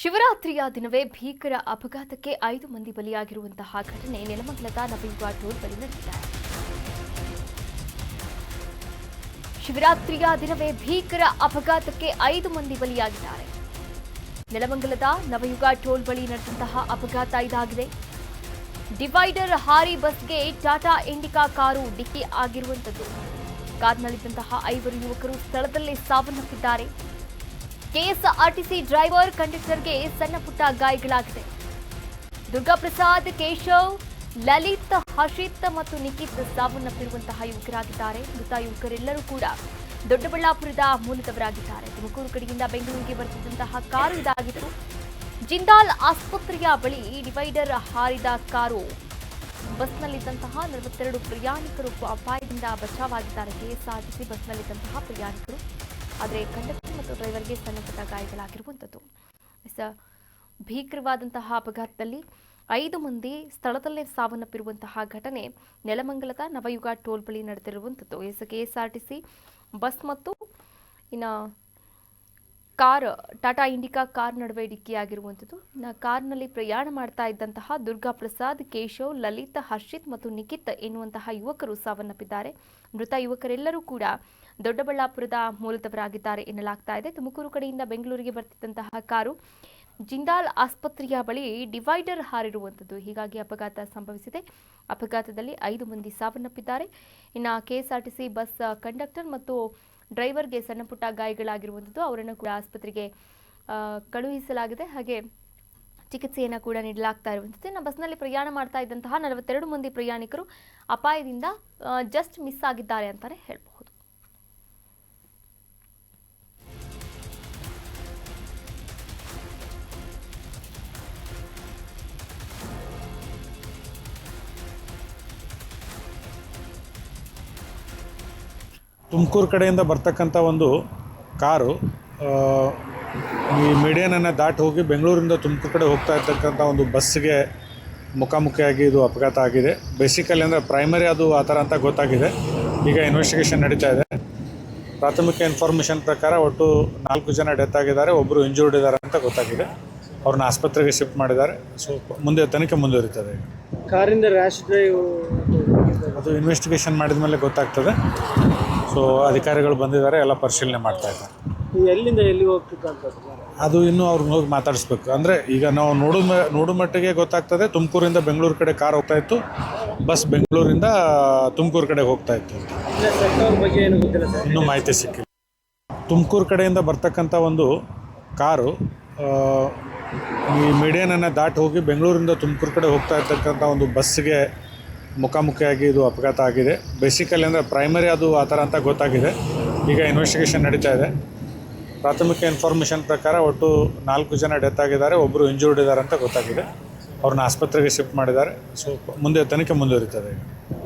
ಶಿವರಾತ್ರಿಯ ದಿನವೇ ಭೀಕರ ಅಪಘಾತಕ್ಕೆ ಐದು ಮಂದಿ ಬಲಿಯಾಗಿರುವಂತಹ ಘಟನೆ ನೆಲಮಂಗಲದ ನವೀನ್ ಟೋಲ್ ಬಳಿ ನಡೆದಿದೆ. ಶಿವರಾತ್ರಿಯ ದಿನವೇ ಭೀಕರ ಅಪಘಾತಕ್ಕೆ ಐದು ಮಂದಿ ಬಲಿಯಾಗಿದ್ದಾರೆ. ನೆಲಮಂಗಲದ ನವಯುಗ ಟೋಲ್ ಬಳಿ ನಡೆದಂತಹ ಅಪಘಾತ ಇದಾಗಿದೆ. ಡಿವೈಡರ್ ಹಾರಿ ಬಸ್ಗೆ ಟಾಟಾ ಇಂಡಿಕಾ ಕಾರು ಡಿಕ್ಕಿ ಆಗಿರುವಂಥದ್ದು. ಕಾರ್ನಲ್ಲಿದ್ದಂತಹ ಐವರು ಯುವಕರು ಸ್ಥಳದಲ್ಲೇ ಸಾವನ್ನಪ್ಪಿದ್ದಾರೆ. ಕೆಎಸ್ಆರ್ಟಿಸಿ ಡ್ರೈವರ್ ಕಂಡಕ್ಟರ್ಗೆ ಸಣ್ಣ ಪುಟ್ಟ ಗಾಯಗಳಾಗಿದೆ. ದುರ್ಗಾಪ್ರಸಾದ್, ಕೇಶವ್, ಲಲಿತ್, ಹರ್ಷಿತ್ ಮತ್ತು ನಿಖಿತ್ ಸಾವನ್ನಪ್ಪಿರುವಂತಹ ಯುವಕರಾಗಿದ್ದಾರೆ. ಮೃತ ಯುವಕರೆಲ್ಲರೂ ಕೂಡ ದೊಡ್ಡಬಳ್ಳಾಪುರದ ಮೂಲದವರಾಗಿದ್ದಾರೆ. ತುಮಕೂರು ಕಡೆಯಿಂದ ಬೆಂಗಳೂರಿಗೆ ಬರುತ್ತಿದ್ದಂತಹ ಕಾರು ಇದಾಗಿತ್ತು. ಜಿಂದಾಲ್ ಆಸ್ಪತ್ರೆಯ ಬಳಿ ಡಿವೈಡರ್ ಹಾರಿದ ಕಾರು ಬಸ್ನಲ್ಲಿದ್ದಂತಹ ನಲವತ್ತೆರಡು ಪ್ರಯಾಣಿಕರು ಅಪಾಯದಿಂದ ಬಚಾವಾಗಿದ್ದಾರೆ ಕೆಎಸ್ಆರ್ಟಿಸಿ ಬಸ್ನಲ್ಲಿದ್ದಂತಹ ಪ್ರಯಾಣಿಕರು ಆದರೆ ಕಂಡಕ್ಟರ್ ಮತ್ತು ಡ್ರೈವರ್ಗೆ ಸಣ್ಣಪುಟ್ಟ ಗಾಯಗಳಾಗಿರುವಂಥದ್ದು ಸ, ಭೀಕರವಾದಂತಹ ಅಪಘಾತದಲ್ಲಿ ಐದು ಮಂದಿ ಸ್ಥಳದಲ್ಲೇ ಸಾವನ್ನಪ್ಪಿರುವಂತಹ ಘಟನೆ ನೆಲಮಂಗಲದ ನವಯುಗ ಟೋಲ್ ಬಳಿ ನಡೆದಿರುವಂಥದ್ದು. ಎಸ್ ಕೆಎಸ್ಆರ್ಟಿಸಿ ಬಸ್ ಮತ್ತು ಇನ್ನು ಕಾರ್, ಟಾಟಾ ಇಂಡಿಕಾ ಕಾರ್ ನಡುವೆ ಡಿಕ್ಕಿಯಾಗಿರುವಂಥದ್ದು. ಕಾರ್ನಲ್ಲಿ ಪ್ರಯಾಣ ಮಾಡ್ತಾ ಇದ್ದಂತಹ ದುರ್ಗಾ ಪ್ರಸಾದ್, ಕೇಶವ್, ಲಲಿತ್, ಹರ್ಷಿತ್ ಮತ್ತು ನಿಖಿತ್ ಎನ್ನುವಂತಹ ಯುವಕರು ಸಾವನ್ನಪ್ಪಿದ್ದಾರೆ. ಮೃತ ಯುವಕರೆಲ್ಲರೂ ಕೂಡ ದೊಡ್ಡಬಳ್ಳಾಪುರದ ಮೂಲದವರಾಗಿದ್ದಾರೆ ಎನ್ನಲಾಗ್ತಾ ಇದೆ. ತುಮಕೂರು ಕಡೆಯಿಂದ ಬೆಂಗಳೂರಿಗೆ ಬರ್ತಿದ್ದಂತಹ ಕಾರು ಜಿಂದಾಲ್ ಆಸ್ಪತ್ರೆಯ ಬಳಿ ಡಿವೈಡರ್ ಹಾರಿರುವಂಥದ್ದು. ಹೀಗಾಗಿ ಅಪಘಾತ ಸಂಭವಿಸಿದೆ. ಅಪಘಾತದಲ್ಲಿ ಐದು ಮಂದಿ ಸಾವನ್ನಪ್ಪಿದ್ದಾರೆ. ಇನ್ನು ಕೆಎಸ್ಆರ್ಟಿಸಿ ಬಸ್ ಕಂಡಕ್ಟರ್ ಮತ್ತು ಡ್ರೈವರ್ಗೆ ಸಣ್ಣ ಪುಟ್ಟ ಗಾಯಗಳಾಗಿರುವಂಥದ್ದು ಅವರನ್ನು ಕೂಡ ಆಸ್ಪತ್ರೆಗೆ ಕಳುಹಿಸಲಾಗಿದೆ. ಹಾಗೆ ಚಿಕಿತ್ಸೆಯನ್ನು ಕೂಡ ನೀಡಲಾಗ್ತಾ ಇರುವಂಥದ್ದು. ಇನ್ನು ಬಸ್ನಲ್ಲಿ ಪ್ರಯಾಣ ಮಾಡ್ತಾ ಇದ್ದಂತಹ ನಲವತ್ತೆರಡು ಮಂದಿ ಪ್ರಯಾಣಿಕರು ಅಪಾಯದಿಂದ ಜಸ್ಟ್ ಮಿಸ್ ಆಗಿದ್ದಾರೆ ಅಂತಾರೆ ಹೇಳಬಹುದು ತುಮಕೂರು ಕಡೆಯಿಂದ ಬರ್ತಕ್ಕಂಥ ಒಂದು ಕಾರು ಈ ಮೀಡಿಯನನ್ನು ದಾಟಿ ಹೋಗಿ ಬೆಂಗಳೂರಿಂದ ತುಮಕೂರು ಕಡೆ ಹೋಗ್ತಾ ಇರ್ತಕ್ಕಂಥ ಒಂದು ಬಸ್ಸಿಗೆ ಮುಖಾಮುಖಿಯಾಗಿ ಇದು ಅಪಘಾತ ಆಗಿದೆ. ಬೇಸಿಕಲಿ ಅಂದರೆ ಪ್ರೈಮರಿ ಅದು ಆ ಥರ ಅಂತ ಗೊತ್ತಾಗಿದೆ. ಈಗ ಇನ್ವೆಸ್ಟಿಗೇಷನ್ ನಡೀತಾ ಇದೆ. ಪ್ರಾಥಮಿಕ ಇನ್ಫಾರ್ಮೇಷನ್ ಪ್ರಕಾರ ಒಟ್ಟು ನಾಲ್ಕು ಜನ ಡೆತ್ ಆಗಿದ್ದಾರೆ ಒಬ್ಬರು ಇಂಜೂರ್ಡ್ ಇದ್ದಾರೆ ಅಂತ ಗೊತ್ತಾಗಿದೆ. ಅವ್ರನ್ನ ಆಸ್ಪತ್ರೆಗೆ ಶಿಫ್ಟ್ ಮಾಡಿದ್ದಾರೆ. ಸೊ ಮುಂದೆ ತನಿಖೆ ಮುಂದುವರಿತದೆ ಕಾರಿಂದ ರ್ಯಾಶ್ ಡ್ರೈವ್ ಅದು ಇನ್ವೆಸ್ಟಿಗೇಷನ್ ಮಾಡಿದ ಮೇಲೆ ಗೊತ್ತಾಗ್ತದೆ. ಸೊ ಅಧಿಕಾರಿಗಳು ಬಂದಿದ್ದಾರೆ ಎಲ್ಲ ಪರಿಶೀಲನೆ ಮಾಡ್ತಾ ಇದ್ದಾರೆ. ಎಲ್ಲಿಂದ ಎಲ್ಲಿ ಹೋಗ್ತಿತ್ತಂತದ್ದು ಅದು ಇನ್ನೂ ಅವ್ರನ್ನ ಹೋಗಿ ಮಾತಾಡಿಸ್ಬೇಕು. ಅಂದರೆ ಈಗ ನಾವು ನೋಡು ನೋಡು ಮಟ್ಟಿಗೆ ಗೊತ್ತಾಗ್ತದೆ ತುಮಕೂರಿಂದ ಬೆಂಗಳೂರು ಕಡೆ ಕಾರ್ ಹೋಗ್ತಾ ಇತ್ತು ಬಸ್ ಬೆಂಗಳೂರಿಂದ ತುಮಕೂರು ಕಡೆ ಹೋಗ್ತಾ ಇತ್ತು. ಬಗ್ಗೆ ಏನು ಗೊತ್ತಿಲ್ಲ ಸರ್. ಇನ್ನೂ ಮಾಹಿತಿ ಸಿಕ್ಕಿಲ್ಲ. ತುಮಕೂರು ಕಡೆಯಿಂದ ಬರ್ತಕ್ಕಂಥ ಒಂದು ಕಾರು ಈ ಮೀಡಿಯನನ್ನು ದಾಟಿ ಹೋಗಿ ಬೆಂಗಳೂರಿಂದ ತುಮಕೂರು ಕಡೆ ಹೋಗ್ತಾ ಇರ್ತಕ್ಕಂಥ ಒಂದು ಬಸ್ಸಿಗೆ ಮುಖಾಮುಖಿಯಾಗಿ ಇದು ಅಪಘಾತ ಆಗಿದೆ. ಬೇಸಿಕಲಿ ಅಂದರೆ ಪ್ರೈಮರಿ ಅದು ಆ ಥರ ಅಂತ ಗೊತ್ತಾಗಿದೆ. ಈಗ ಇನ್ವೆಸ್ಟಿಗೇಷನ್ ನಡೀತಾ ಇದೆ. ಪ್ರಾಥಮಿಕ ಇನ್ಫಾರ್ಮೇಷನ್ ಪ್ರಕಾರ ಒಟ್ಟು ನಾಲ್ಕು ಜನ ಡೆತ್ ಆಗಿದ್ದಾರೆ. ಒಬ್ಬರು ಇಂಜೂರ್ಡ್ ಇದ್ದಾರೆ ಅಂತ ಗೊತ್ತಾಗಿದೆ. ಅವ್ರನ್ನ ಆಸ್ಪತ್ರೆಗೆ ಶಿಫ್ಟ್ ಮಾಡಿದ್ದಾರೆ. ಸೊ ಮುಂದೆ ತನಿಖೆ ಮುಂದುವರಿತದೆ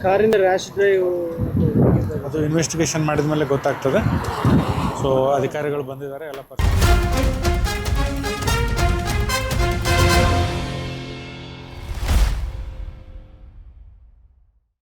ಕಾರಿಂದ ರ್ಯಾಶ್ ಡ್ರೈವ್ ಅದು ಇನ್ವೆಸ್ಟಿಗೇಷನ್ ಮಾಡಿದ ಮೇಲೆ ಗೊತ್ತಾಗ್ತದೆ. ಸೊ ಅಧಿಕಾರಿಗಳು ಬಂದಿದ್ದಾರೆ. ಎಲ್ಲ ಪರಿಶೀಲನೆ